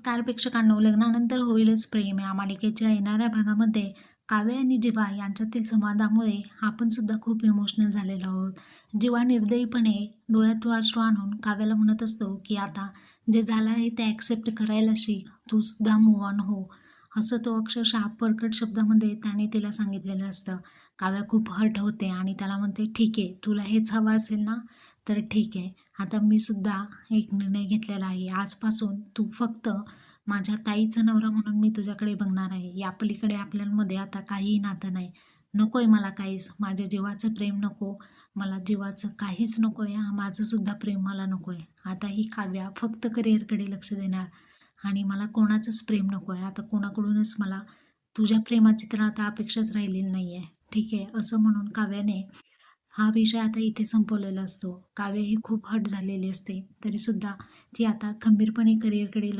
Scar प्रेक्षकांनो लग्नानंतर होईलच प्रेम. या मालिकेच्या येणाऱ्या भागामध्ये काव्य आणि जिवा यांच्यातील संवादामुळे आपण सुद्धा खूप इमोशनल झालेलो आहोत. जिवा निर्दयीपणे डोळ्यात वाश्रू आणून काव्याला म्हणत असतो की आता जे झालं आहे ते ॲक्सेप्ट करायला शिक तू सुद्धा मूव ऑन हो. असं तो अक्षरशः परकट शब्दामध्ये त्याने तिला सांगितलेलं असतं. काव्या खूप हर्ट होते आणि त्याला म्हणते ठीक आहे तुला हेच हवं असेल ना? तर ठीक आहे आता मी सुद्धा एक निर्णय घेतलेला आहे. आजपासून तू फक्त माझ्या ताईचा नवरा म्हणून मी तुझ्याकडे बघणार आहे. या पलीकडे आपल्यामध्ये आता काहीही नातं नाही. नको आहे मला काहीच. माझ्या जीवाचं प्रेम नको. मला जीवाचं काहीच नको आहे हा प्रेम मला नको आहे आता ही काव्या फक्त करिअरकडे लक्ष देणार आणि मला कोणाचंच प्रेम नको आहे आता कोणाकडूनच मला तुझ्या प्रेमाची तर आता अपेक्षाच राहिलेली नाही आहे ठीक आहे? असं म्हणून काव्याने हा विषय आता इथे संपवलेला असतो. काव्य ही खूप हट झालेली असते. तरीसुद्धा ती आता खंबीरपणे करिअरकडे लक्ष